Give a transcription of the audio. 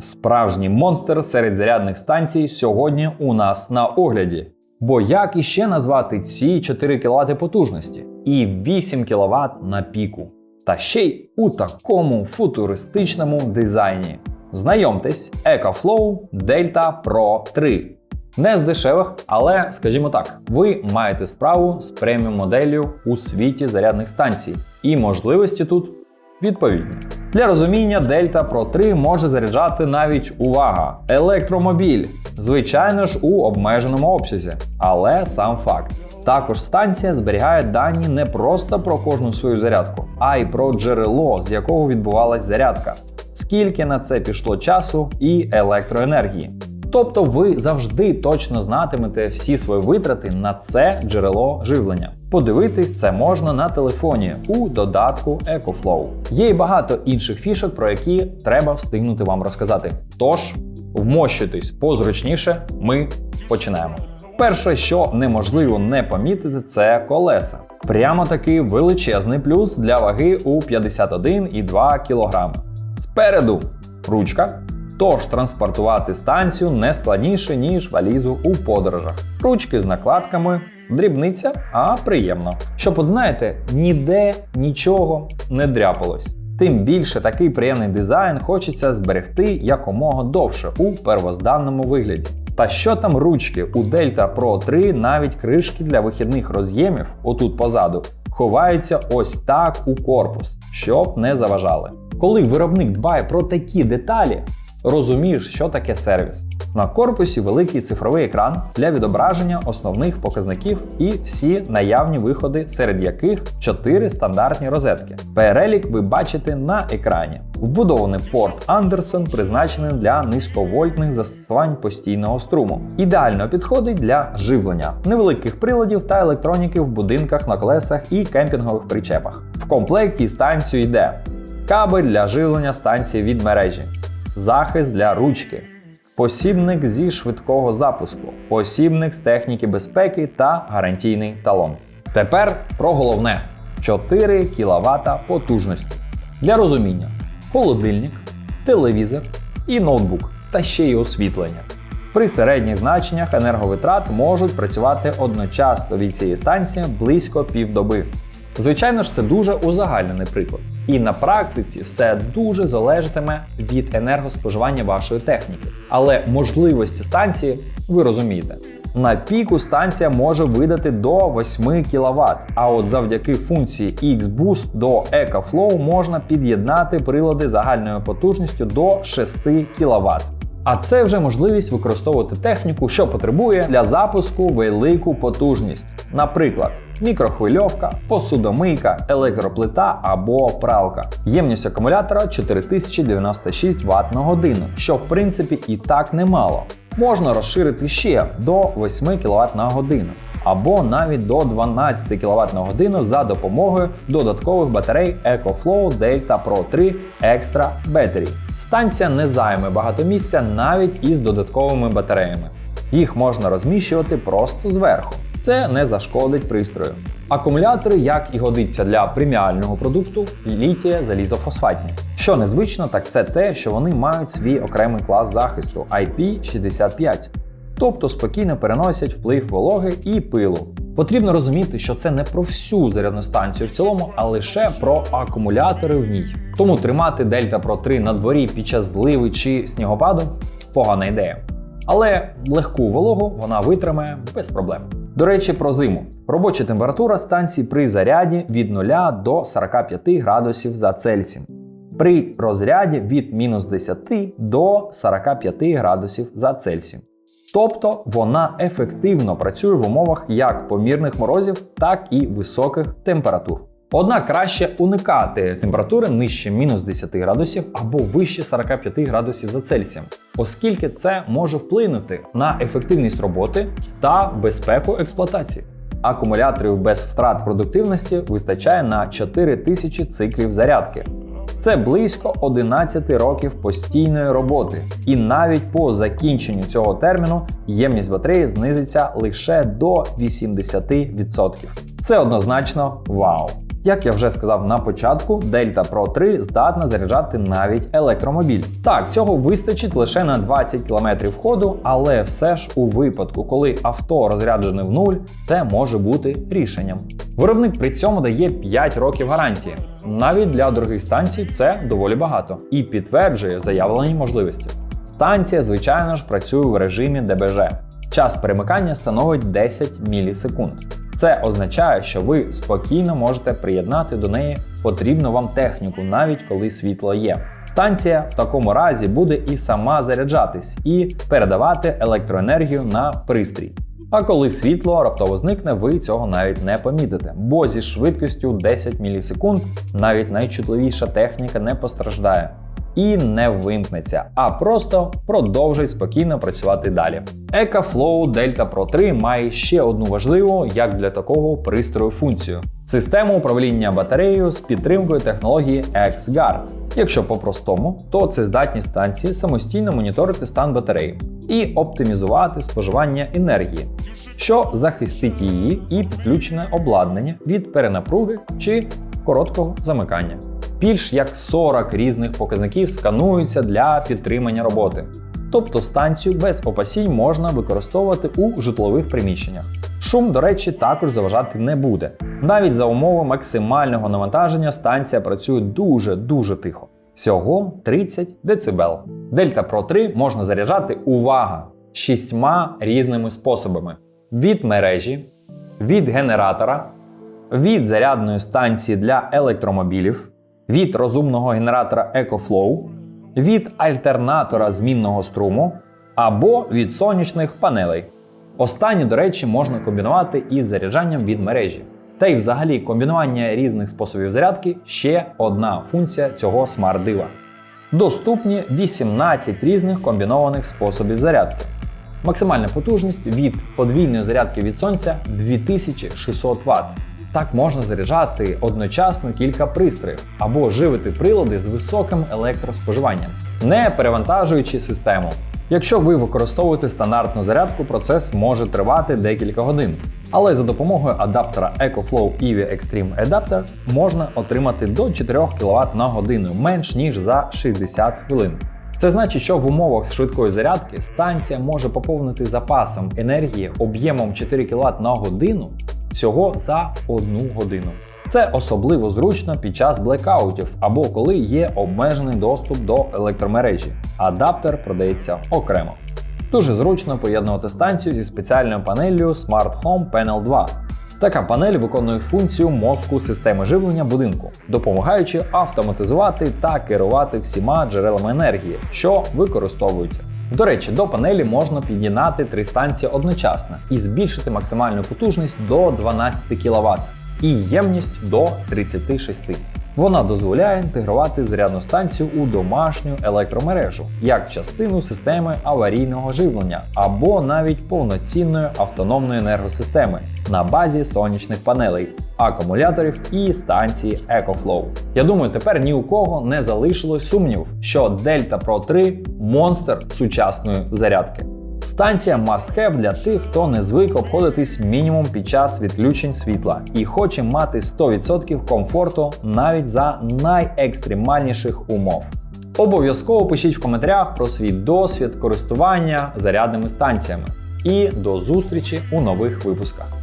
Справжній монстр серед зарядних станцій сьогодні у нас на огляді. Бо як іще назвати ці 4 кВт потужності і 8 кВт на піку? Та ще й у такому футуристичному дизайні. Знайомтесь, EcoFlow Delta Pro 3. Не з дешевих, але скажімо так, ви маєте справу з преміум моделлю у світі зарядних станцій, і можливості тут відповідні. Для розуміння Delta Pro 3 може заряджати навіть увага, електромобіль, звичайно ж у обмеженому обсязі, але сам факт. Також станція зберігає дані не просто про кожну свою зарядку, а й про джерело, з якого відбувалась зарядка, скільки на це пішло часу і електроенергії. Тобто ви завжди точно знатимете всі свої витрати на це джерело живлення. Подивитись це можна на телефоні у додатку EcoFlow. Є й багато інших фішок, про які треба встигнути вам розказати. Тож, вмощуйтесь позручніше, ми починаємо. Перше, що неможливо не помітити, це колеса. Прямо таки величезний плюс для ваги у 51,2 кг. Спереду ручка. Тож транспортувати станцію не складніше, ніж валізу у подорожах. Ручки з накладками, дрібниця, а приємно. Щоб от знаєте, ніде нічого не дряпалось. Тим більше такий приємний дизайн хочеться зберегти якомога довше у первозданному вигляді. Та що там ручки у Delta Pro 3 навіть кришки для вихідних роз'ємів, отут позаду, ховаються ось так у корпус, щоб не заважали. Коли виробник дбає про такі деталі, розумієш, що таке сервіс. На корпусі великий цифровий екран для відображення основних показників і всі наявні виходи, серед яких 4 стандартні розетки. Перелік ви бачите на екрані. Вбудований порт Anderson призначений для низьковольтних застосувань постійного струму. Ідеально підходить для живлення невеликих приладів та електроніки в будинках на колесах і кемпінгових причепах. В комплекті станцію йде кабель для живлення станції від мережі захист для ручки, посібник зі швидкого запуску, посібник з техніки безпеки та гарантійний талон. Тепер про головне: 4 кВт потужності. Для розуміння: холодильник, телевізор і ноутбук, та ще й освітлення. При середніх значеннях енерговитрат можуть працювати одночасно від цієї станції близько півдоби. Звичайно ж, це дуже узагальнений приклад. І на практиці все дуже залежатиме від енергоспоживання вашої техніки. Але можливості станції ви розумієте. На піку станція може видати до 8 кВт, а от завдяки функції X-Boost до EcoFlow можна під'єднати прилади загальною потужністю до 6 кВт. А це вже можливість використовувати техніку, що потребує для запуску велику потужність. Наприклад, мікрохвильовка, посудомийка, електроплита або пралка. Ємність акумулятора 4096 Вт на годину, що в принципі і так немало. Можна розширити ще до 8 кВт на годину. Або навіть до 12 кВт на годину за допомогою додаткових батарей EcoFlow Delta Pro 3 Extra Battery. Станція не займе багато місця навіть із додатковими батареями. Їх можна розміщувати просто зверху. Це не зашкодить пристрою. Акумулятори, як і годиться для преміального продукту, літія залізофосфатні. Що незвично, так це те, що вони мають свій окремий клас захисту IP65, тобто спокійно переносять вплив вологи і пилу. Потрібно розуміти, що це не про всю зарядну станцію в цілому, а лише про акумулятори в ній. Тому тримати Delta Pro 3 на дворі під час зливи чи снігопаду погана ідея. Але легку вологу вона витримає без проблем. До речі, про зиму. Робоча температура станції при заряді від 0 до 45 градусів за Цельсієм. При розряді від мінус 10 до 45 градусів за Цельсієм. Тобто вона ефективно працює в умовах як помірних морозів, так і високих температур. Однак краще уникати температури нижче мінус 10 градусів або вище 45 градусів за Цельсієм, оскільки це може вплинути на ефективність роботи та безпеку експлуатації. Акумуляторів без втрат продуктивності вистачає на 4000 циклів зарядки. Це близько 11 років постійної роботи, і навіть по закінченню цього терміну ємність батареї знизиться лише до 80%. Це однозначно вау! Як я вже сказав на початку, Delta Pro 3 здатна заряджати навіть електромобіль. Так, цього вистачить лише на 20 км ходу, але все ж у випадку, коли авто розряджене в нуль, це може бути рішенням. Виробник при цьому дає 5 років гарантії. Навіть для дорогих станцій це доволі багато і підтверджує заявлені можливості. Станція, звичайно ж, працює в режимі ДБЖ. Час перемикання становить 10 мілісекунд. Це означає, що ви спокійно можете приєднати до неї потрібну вам техніку, навіть коли світло є. Станція в такому разі буде і сама заряджатись, і передавати електроенергію на пристрій. А коли світло раптово зникне, ви цього навіть не помітите, бо зі швидкістю 10 мілісекунд навіть найчутливіша техніка не постраждає і не вимкнеться, а просто продовжить спокійно працювати далі. EcoFlow Delta Pro 3 має ще одну важливу, як для такого пристрою функцію: систему управління батареєю з підтримкою технології XGuard. Якщо по-простому, то це здатність станції самостійно моніторити стан батареї і оптимізувати споживання енергії, що захистить її і підключене обладнання від перенапруги чи короткого замикання. Більш як 40 різних показників скануються для підтримання роботи. Тобто станцію без опасінь можна використовувати у житлових приміщеннях. Шум, до речі, також заважати не буде. Навіть за умови максимального навантаження станція працює дуже-дуже тихо. Всього 30 дБ. Delta Pro 3 можна заряджати увага! шістьма різними способами: від мережі, від генератора, від зарядної станції для електромобілів, від розумного генератора EcoFlow, від альтернатора змінного струму або від сонячних панелей. Останні, до речі, можна комбінувати із заряджанням від мережі. Та й взагалі комбінування різних способів зарядки ще одна функція цього смарт-дива. Доступні 18 різних комбінованих способів зарядки. Максимальна потужність від подвійної зарядки від сонця 2600 Вт. Так можна заряджати одночасно кілька пристроїв або живити прилади з високим електроспоживанням, не перевантажуючи систему. Якщо ви використовуєте стандартну зарядку, процес може тривати декілька годин. Але за допомогою адаптера EcoFlow EV Extreme Adapter можна отримати до 4 кВт на годину менш ніж за 60 хвилин. Це значить, що в умовах швидкої зарядки станція може поповнити запасом енергії об'ємом 4 кВт на годину всього за одну годину. Це особливо зручно під час блекаутів або коли є обмежений доступ до електромережі. Адаптер продається окремо. Дуже зручно поєднувати станцію зі спеціальною панеллю Smart Home Panel 2. Така панель виконує функцію мозку системи живлення будинку, допомагаючи автоматизувати та керувати всіма джерелами енергії, що використовуються. До речі, до панелі можна під'єднати три станції одночасно і збільшити максимальну потужність до 12 кВт і ємність до 36. Вона дозволяє інтегрувати зарядну станцію у домашню електромережу як частину системи аварійного живлення або навіть повноцінної автономної енергосистеми на базі сонячних панелей, акумуляторів і станції EcoFlow. Я думаю, тепер ні у кого не залишилось сумнів, що Delta Pro 3 монстр сучасної зарядки. Станція must have для тих, хто не звик обходитись мінімум під час відключень світла і хоче мати 100% комфорту навіть за найекстремальніших умов. Обов'язково пишіть в коментарях про свій досвід користування зарядними станціями. І до зустрічі у нових випусках.